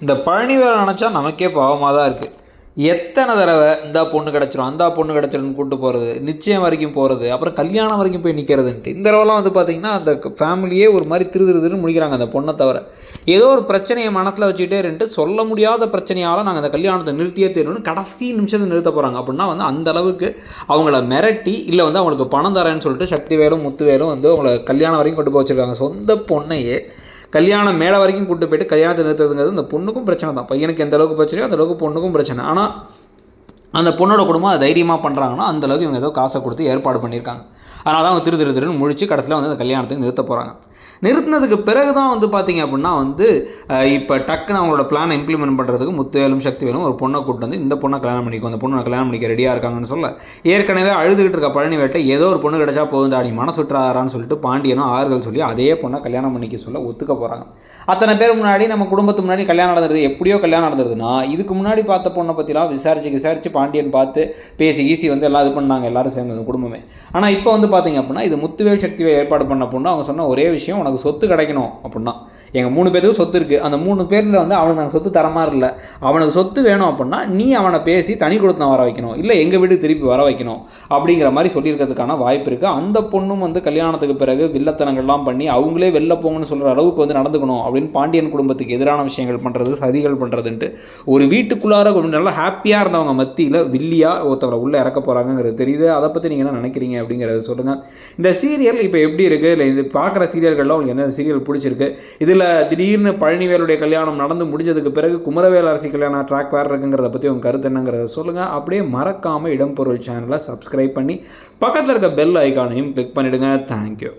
இந்த பழனி வேலை நினச்சா நமக்கே பாவமாக தான் இருக்குது எத்தனை தடவை இந்த பொண்ணு கிடச்சிரும் அந்த பொண்ணு கிடச்சிரும்னு கூப்பிட்டு போகிறது நிச்சயம் வரைக்கும் போகிறது அப்புறம் கல்யாணம் வரைக்கும் போய் நிற்கிறதுன்ட்டு இந்த தடவைலாம் வந்து பார்த்திங்கன்னா அந்த ஃபேமிலியே ஒரு மாதிரி திரு திரு திருன்னு முடிக்கிறாங்க அந்த பொண்ணை தவிர. ஏதோ ஒரு பிரச்சனையை மனசில் வச்சுக்கிட்டே சொல்ல முடியாத பிரச்சனையால் நாங்கள் அந்த கல்யாணத்தை நிறுத்தியே தீரணும்னு கடைசி நிமிஷத்தை நிறுத்த போகிறாங்க அப்படின்னா வந்து அந்த அளவுக்கு அவங்கள மிரட்டி இல்லை வந்து அவங்களுக்கு பணம் தரேன்னு சொல்லிட்டு சக்தி வேலும் முத்து வேலும் வந்து அவங்கள கல்யாணம் வரைக்கும் கொண்டு போய் வச்சுருக்காங்க. சொந்த பொண்ணையே கல்யாணம் மேலே வரைக்கும் கூட்டு போயிட்டு கல்யாணத்தை நிறுத்துறதுங்கிறது இந்த பொண்ணுக்கும் பிரச்சனை தான் பையனுக்கு எந்த அளவுக்கு பிரச்சனையோ அந்த அளவுக்கு பொண்ணுக்கும் பிரச்சனை. ஆனால் அந்த பொண்ணோட குடும்பம் அதை தைரியமாக பண்ணுறாங்கன்னா அந்த அளவுக்கு இவங்க ஏதோ காசை கொடுத்து ஏற்பாடு பண்ணியிருக்காங்க. அதனால தான் அவங்க திரு திரு திருன்னு முழிச்சு கடைசியில் வந்து அந்த கல்யாணத்தை நிறுத்த போகிறாங்க நிறுத்தினதுக்கு பிறகு தான் வந்து பார்த்தீங்க அப்படின்னா வந்து இப்போ டக்குன்னு அவங்களோட பிளானை இம்ப்ளிமெண்ட் பண்ணுறதுக்கு முத்துவேலும் சக்திவேலும் ஒரு பொண்ணை கூப்பிட்டு வந்து இந்த பொண்ணை கல்யாணம் பண்ணிக்கோ அந்த பொண்ணை கல்யாணம் பண்ணிக்க ரெடியாக இருக்காங்கன்னு சொல்ல ஏற்கனவே அழுதுகிட்டு இருக்க பழனி வேட்டை ஏதோ ஒரு பொண்ணு கிடைச்சா போகுந்தா நீ மனசு விட்டுறாரான்னு சொல்லிட்டு பாண்டியனும் ஆறுதல் சொல்லி அதே பொண்ணை கல்யாணம் பண்ணிக்க சொல்ல ஒத்துக்க போகிறாங்க அத்தனை பேர் முன்னாடி நம்ம குடும்பத்து முன்னாடி கல்யாணம் நடந்தது எப்படியோ கல்யாணம் நடந்ததுன்னா இதுக்கு முன்னாடி பார்த்த பொண்ணை பற்றிலாம் விசாரிச்சு விசாரிச்சு பாண்டியன் பார்த்து பேசி ஈசி வந்து எல்லாம் இது பண்ணாங்க எல்லாரும் சேர்ந்து குடும்பமே. ஆனால் இப்போ வந்து பார்த்தீங்க அப்படின்னா இது முத்துவேல் சக்திவை ஏற்பாடு பண்ண பொண்ணு அவங்க சொன்ன ஒரே விஷயம் உனக்கு சொத்து கிடைக்கணும் அப்படின்னா. எங்கள் மூணு பேருக்கு சொத்து இருக்குது அந்த மூணு பேரில் வந்து அவனுக்கு நாங்கள் சொத்து தர மாதிரி இல்லை. அவனுக்கு சொத்து வேணும் அப்படின்னா நீ அவனை பேசி தனி கொடுத்து வர வைக்கணும். இல்லை எங்கள் வீட்டுக்கு திருப்பி வர வைக்கணும் அப்படிங்கிற மாதிரி சொல்லியிருக்கிறதுக்கான வாய்ப்பு இருக்குது அந்த பொண்ணும் வந்து கல்யாணத்துக்கு பிறகு வில்லத்தனங்கள்லாம் பண்ணி அவங்களே வெளில போங்கன்னு சொல்கிற அளவுக்கு வந்து நடந்துக்கணும் அப்படின்னு பாண்டியன் குடும்பத்துக்கு எதிரான விஷயங்கள் பண்ணுறது சதிகள் பண்ணுறதுன்ட்டு ஒரு வீட்டுக்குள்ளார கொஞ்சம் நல்லா ஹாப்பியாக இருந்தவங்க மத்தியில் வில்லியா ஒருத்தவரை உள்ளே இறக்க போகிறாங்கங்கிறது தெரியுது. அதை பற்றி நீங்கள் என்ன நினைக்கிறீங்க அப்படிங்கிறத சொல்லுங்கள் இந்த சீரியல் இப்போ எப்படி இருக்குது இல்லை இது பார்க்குற சீரியல்களில் உங்களுக்கு எந்த சீரியல் பிடிச்சிருக்கு? இதில் திடீர்னு பழனிவேலுடைய கல்யாணம் நடந்து முடிஞ்சதுக்கு பிறகு குமரவேல் அரசி கல்யாணம் ட்ராக் வேறு இருக்குங்கிறத பற்றி உங்கள் கருத்து என்னங்கிறத சொல்லுங்கள் அப்படியே மறக்காமல் இடம்பொருள் சேனலை சப்ஸ்கிரைப் பண்ணி பக்கத்தில் இருக்க பெல் ஐக்கானையும் கிளிக் பண்ணிவிடுங்க தேங்க்யூ